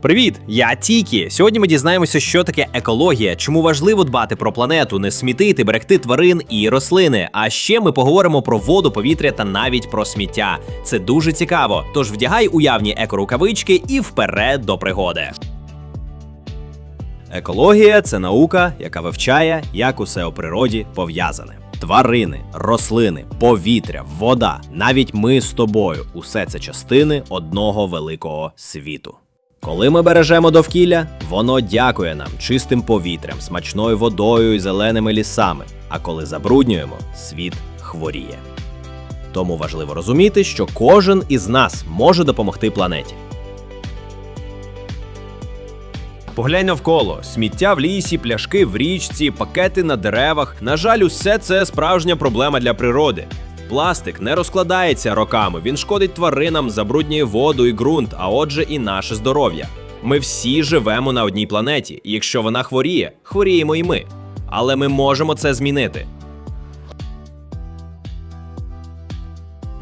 Привіт, я Тікі. Сьогодні ми дізнаємося, що таке екологія, чому важливо дбати про планету, не смітити, берегти тварин і рослини. А ще ми поговоримо про воду, повітря та навіть про сміття. Це дуже цікаво. Тож вдягай уявні екорукавички і вперед до пригоди. Екологія це наука, яка вивчає, як усе у природі пов'язане. Тварини, рослини, повітря, вода, навіть ми з тобою усе це частини одного великого світу. Коли ми бережемо довкілля, воно дякує нам чистим повітрям, смачною водою і зеленими лісами. А коли забруднюємо, світ хворіє. Тому важливо розуміти, що кожен із нас може допомогти планеті. Поглянь навколо: сміття в лісі, пляшки в річці, пакети на деревах. На жаль, усе це справжня проблема для природи. Пластик не розкладається роками, він шкодить тваринам, забруднює воду і ґрунт, а отже, і наше здоров'я. Ми всі живемо на одній планеті, і якщо вона хворіє, хворіємо і ми. Але ми можемо це змінити.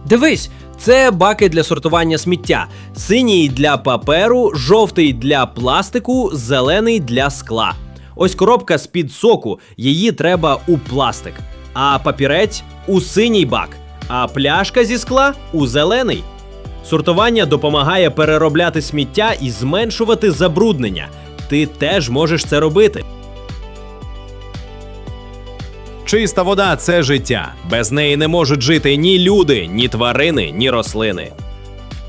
Дивись, це баки для сортування сміття: синій для паперу, жовтий для пластику, зелений для скла. Ось коробка з-під соку, її треба у пластик, а папірець у синій бак, а пляшка зі скла у зелений. Сортування допомагає переробляти сміття і зменшувати забруднення. Ти теж можеш це робити. Чиста вода це життя. Без неї не можуть жити ні люди, ні тварини, ні рослини.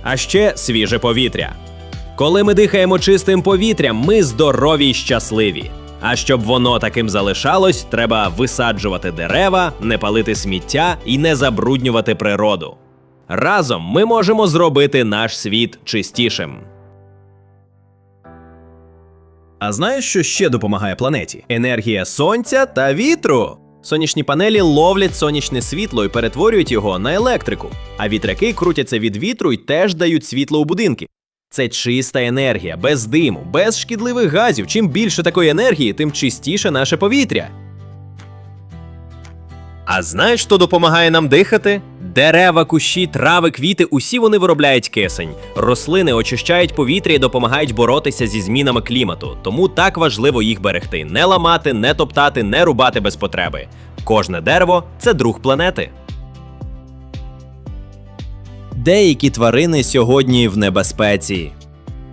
А ще свіже повітря. Коли ми дихаємо чистим повітрям, ми здорові й щасливі. А щоб воно таким залишалось, треба висаджувати дерева, не палити сміття і не забруднювати природу. Разом ми можемо зробити наш світ чистішим. А знаєш, що ще допомагає планеті? Енергія сонця та вітру. Сонячні панелі ловлять сонячне світло і перетворюють його на електрику. А вітряки крутяться від вітру і теж дають світло у будинки. Це чиста енергія, без диму, без шкідливих газів. Чим більше такої енергії, тим чистіше наше повітря. А знаєш, що допомагає нам дихати? Дерева, кущі, трави, квіти усі вони виробляють кисень. Рослини очищають повітря і допомагають боротися зі змінами клімату. Тому так важливо їх берегти: не ламати, не топтати, не рубати без потреби. Кожне дерево це друг планети. Деякі тварини сьогодні в небезпеці.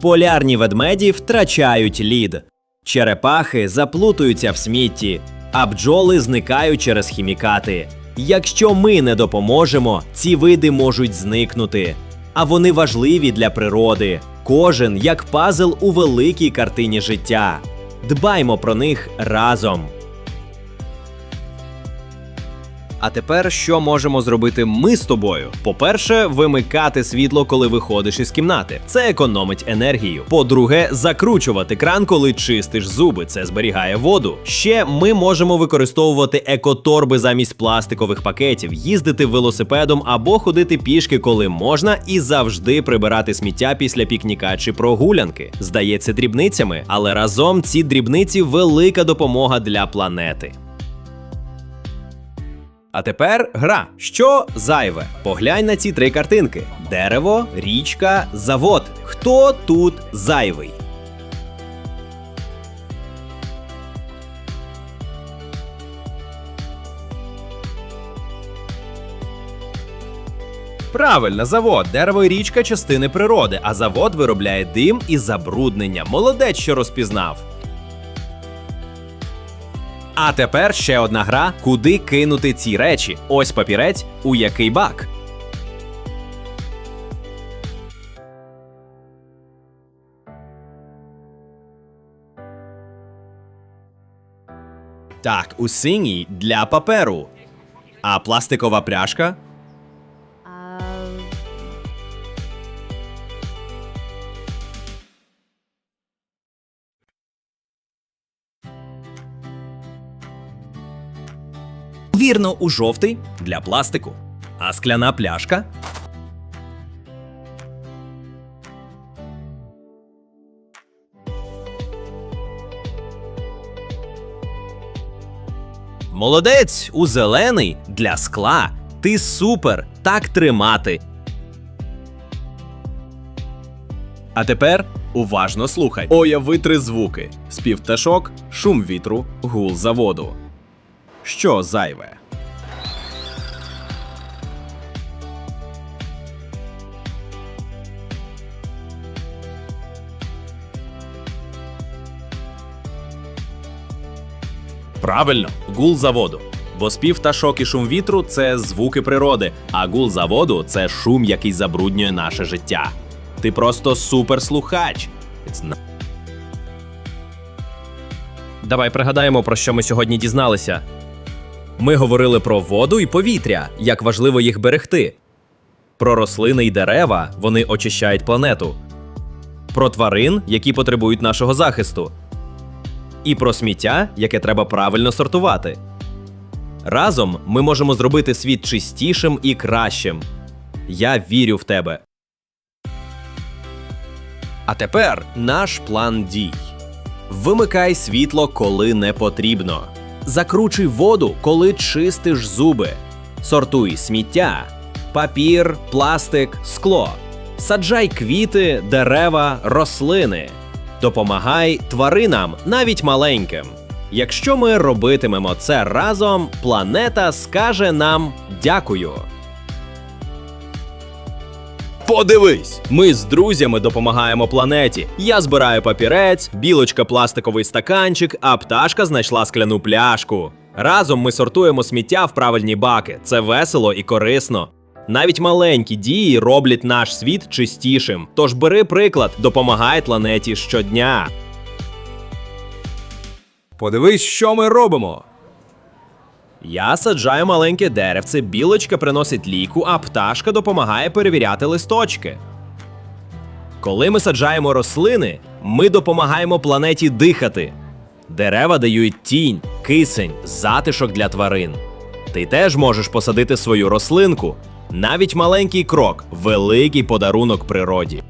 Полярні ведмеді втрачають лід, черепахи заплутуються в смітті, а бджоли зникають через хімікати. Якщо ми не допоможемо, ці види можуть зникнути. А вони важливі для природи. Кожен як пазл у великій картині життя. Дбаймо про них разом. А тепер що можемо зробити ми з тобою? По-перше, вимикати світло, коли виходиш із кімнати. Це економить енергію. По-друге, закручувати кран, коли чистиш зуби. Це зберігає воду. Ще ми можемо використовувати екоторби замість пластикових пакетів, їздити велосипедом або ходити пішки, коли можна, і завжди прибирати сміття після пікніка чи прогулянки. Здається, дрібницями, але разом ці дрібниці велика допомога для планети. А тепер гра. Що зайве? Поглянь на ці три картинки: дерево, річка, завод. Хто тут зайвий? Правильно, завод, дерево і річка частини природи, а завод виробляє дим і забруднення. Молодець, що розпізнав. А тепер ще одна гра, куди кинути ці речі. Ось папірець, у який бак. Так, у синій для паперу. А пластикова пряжка? Вірно, у жовтий для пластику. А скляна пляшка? Молодець у зелений для скла. Ти супер! Так тримати. А тепер Уважно слухай. Уяви три звуки: спів пташок, шум вітру, гул заводу. Що зайве? Правильно, гул заводу. Бо спів пташок і шум вітру це звуки природи, а гул заводу це шум, який забруднює наше життя. Ти просто суперслухач. Давай пригадаємо, про що ми сьогодні дізналися. Ми говорили про воду і повітря, як важливо їх берегти. Про рослини й дерева вони очищають планету. Про тварин, які потребують нашого захисту. І про сміття, яке треба правильно сортувати. Разом ми можемо зробити світ чистішим і кращим. Я вірю в тебе. А тепер наш план дій. Вимикай світло, коли не потрібно. Закручуй воду, коли чистиш зуби. Сортуй сміття, папір, пластик, скло. Саджай квіти, дерева, рослини. Допомагай тваринам, навіть маленьким. Якщо ми робитимемо це разом, планета скаже нам дякую. Подивись, ми з друзями допомагаємо планеті. Я збираю папірець, білочка пластиковий стаканчик, а пташка знайшла скляну пляшку. Разом ми сортуємо сміття в правильні баки. Це весело і корисно. Навіть маленькі дії роблять наш світ чистішим. Тож бери приклад, допомагай планеті щодня. Подивись, що ми робимо. Я саджаю маленьке деревце, білочка приносить ліку, а пташка допомагає перевіряти листочки. Коли ми саджаємо рослини, ми допомагаємо планеті дихати. Дерева дають тінь, кисень, затишок для тварин. Ти теж можеш посадити свою рослинку. Навіть маленький крок великий подарунок природі.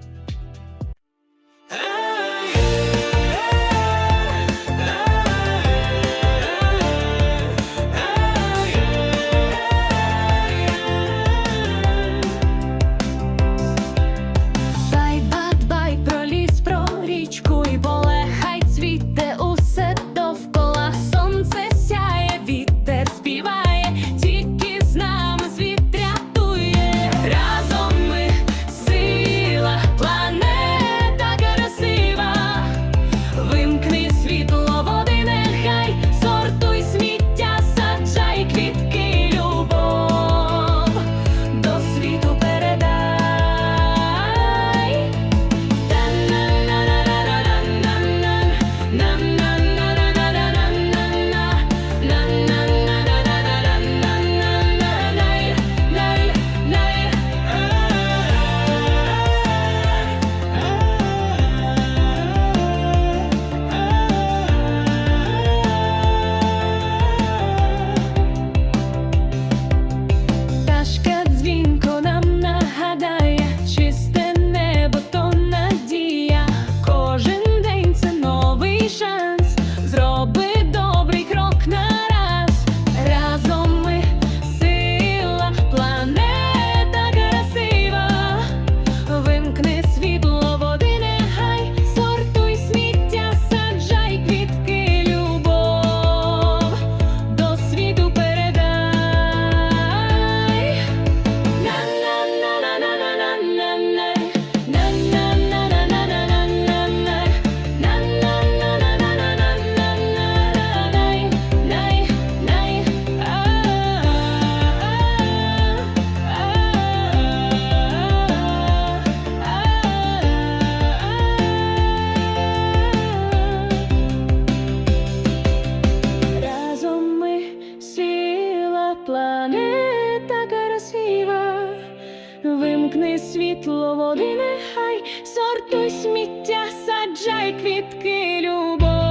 Нехай сортуй сміття, саджай квітки, любов